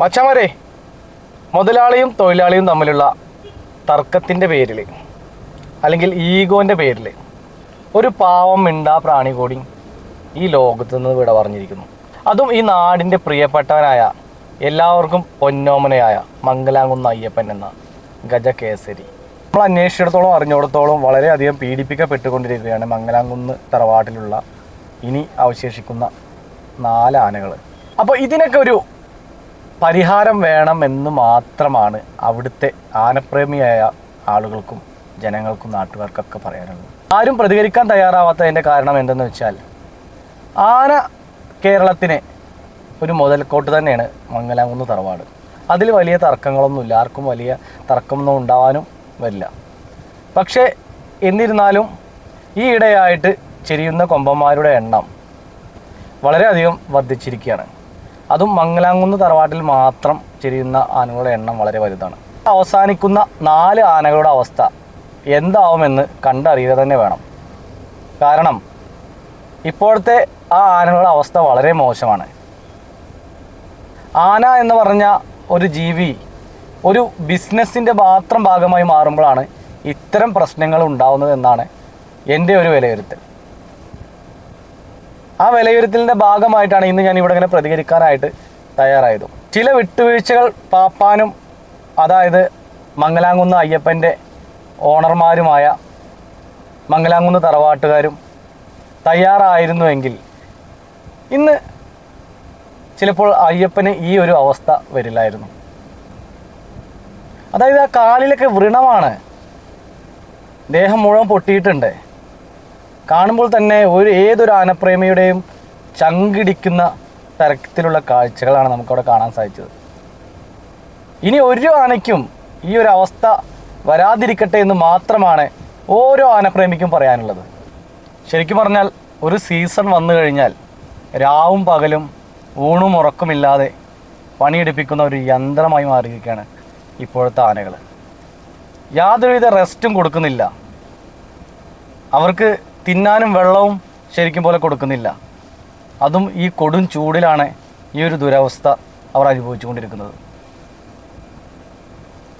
മച്ചമരെ മുതലാളിയും തൊഴിലാളിയും തമ്മിലുള്ള തർക്കത്തിന്റെ പേരിൽ അല്ലെങ്കിൽ ഈഗോന്റെ പേരിൽ ഒരു പാവം മിണ്ടാ പ്രാണി കൂടി ഈ ലോകത്തു നിന്ന് വിട പറഞ്ഞിരിക്കുന്നു. അതും ഈ നാടിന്റെ പ്രിയപ്പെട്ടവനായ എല്ലാവർക്കും പൊന്നോമനയായ മംഗലാംകുന്ന് അയ്യപ്പൻ എന്ന ഗജകേസരി. നമ്മൾ അന്വേഷിച്ചിടത്തോളം അറിഞ്ഞിടത്തോളം വളരെയധികം പീഡിപ്പിക്കപ്പെട്ടുകൊണ്ടിരിക്കുകയാണ് മംഗലാംകുന്ന് തറവാട്ടിലുള്ള ഇനി അവശേഷിക്കുന്ന നാല് ആനകൾ. അപ്പോൾ ഇതിനൊക്കെ ഒരു പരിഹാരം വേണം എന്ന് മാത്രമാണ് അവിടുത്തെ ആനപ്രേമിയായ ആളുകൾക്കും ജനങ്ങൾക്കും നാട്ടുകാർക്കൊക്കെ പറയാനുള്ളത്. ആരും പ്രതികരിക്കാൻ തയ്യാറാവാത്തതിന്റെ കാരണം എന്തെന്ന് വെച്ചാൽ ആന കേരളത്തിന് ഒരു മുതൽക്കോട്ട് തന്നെയാണ് മംഗലാംകുന്ന് തറവാട്. അതിൽ വലിയ തർക്കങ്ങളൊന്നുമില്ല ആർക്കും വലിയ തർക്കമൊന്നും ഉണ്ടാവാനും വരില്ല. പക്ഷേ എന്നിരുന്നാലും ഈ ഇടയായിട്ട് ചെരിയുന്ന കൊമ്പന്മാരുടെ എണ്ണം വളരെയധികം വർദ്ധിച്ചിരിക്കുകയാണ്. അതും മംഗലാംകുന്ന് തറവാട്ടിൽ മാത്രം ചെരിയുന്ന ആനകളുടെ എണ്ണം വളരെ വലുതാണ്. അവസാനിക്കുന്ന നാല് ആനകളുടെ അവസ്ഥ എന്താവുമെന്ന് കണ്ടറിയുക തന്നെ വേണം. കാരണം ഇപ്പോഴത്തെ ആ ആനകളുടെ അവസ്ഥ വളരെ മോശമാണ്. ആന എന്ന് പറഞ്ഞ ഒരു ജീവി ഒരു ബിസിനസ്സിന്റെ മാത്രം ഭാഗമായി മാറുമ്പോഴാണ് ഇത്തരം പ്രശ്നങ്ങൾ ഉണ്ടാവുന്നത് എന്നാണ് എന്റെ ഒരു വിലയിരുത്തൽ. ആ വിലയിരുത്തലിന്റെ ഭാഗമായിട്ടാണ് ഇന്ന് ഞാൻ ഇവിടെ ഇങ്ങനെ പ്രതികരിക്കാനായിട്ട് തയ്യാറായത്. ചില വിട്ടുവീഴ്ചകൾ പാപ്പാനും അതായത് മംഗലാംകുന്ന് അയ്യപ്പന്റെ ഓണർമാരുമായ മംഗലാംകുന്ന് തറവാട്ടുകാരും തയ്യാറായിരുന്നുവെങ്കിൽ ഇന്ന് ചിലപ്പോൾ അയ്യപ്പന് ഈ ഒരു അവസ്ഥ വരില്ലായിരുന്നു. അതായത് ആ കാലിലൊക്കെ വ്രണമാണ്. ദേഹം മുഴുവൻ പൊട്ടിയിട്ടുണ്ട്. കാണുമ്പോൾ തന്നെ ഒരു ഏതൊരു ആനപ്രേമിയുടെയും ചങ്കിടിക്കുന്ന തരത്തിലുള്ള കാഴ്ചകളാണ് നമുക്കവിടെ കാണാൻ സാധിച്ചത്. ഇനി ഒരു ആനയ്ക്കും ഈ ഒരു അവസ്ഥ വരാതിരിക്കട്ടെ എന്ന് മാത്രമാണ് ഓരോ ആനപ്രേമിക്കും പറയാനുള്ളത്. ശരിക്കും പറഞ്ഞാൽ ഒരു സീസൺ വന്നു കഴിഞ്ഞാൽ രാവും പകലും ഊണും ഉറക്കുമില്ലാതെ പണിയെടുപ്പിക്കുന്ന ഒരു യന്ത്രമായി മാറിയിരിക്കുകയാണ് ഇപ്പോഴത്തെ ആനകൾ യാതൊരുവിധ റെസ്റ്റും കൊടുക്കുന്നില്ല. അവർക്ക് തിന്നാനും വെള്ളവും ശരിക്കും പോലെ കൊടുക്കുന്നില്ല. അതും ഈ കൊടും ചൂടിലാണ് ഈ ഒരു ദുരവസ്ഥ അവർ അനുഭവിച്ചുകൊണ്ടിരിക്കുന്നത്.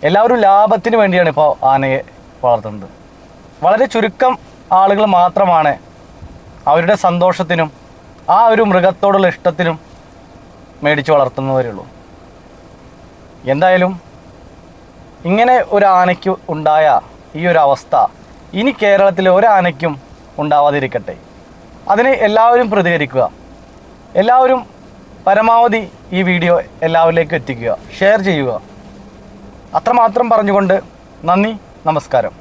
എല്ലാവരും ലാഭത്തിന് വേണ്ടിയാണ് ഇപ്പോൾ ആനയെ വളർത്തുന്നത്. വളരെ ചുരുക്കം ആളുകൾ മാത്രമാണ് അവരുടെ സന്തോഷത്തിനും ആ ഒരു മൃഗത്തോടുള്ള ഇഷ്ടത്തിനും മേടിച്ച് വളർത്തുന്നവരുള്ളൂ എന്തായാലും ഇങ്ങനെ ഒരു ആനയ്ക്ക് ഉണ്ടായ ഈ ഒരു അവസ്ഥ ഇനി കേരളത്തിലെ ഒരു ആനയ്ക്കും ഉണ്ടാവാതിരിക്കട്ടെ. അതിന് എല്ലാവരും പ്രതികരിക്കുക. എല്ലാവരും പരമാവധി ഈ വീഡിയോ എല്ലാവരിലേക്കും എത്തിക്കുക. ഷെയർ ചെയ്യുക. അത്രമാത്രം പറഞ്ഞുകൊണ്ട് നന്ദി നമസ്കാരം.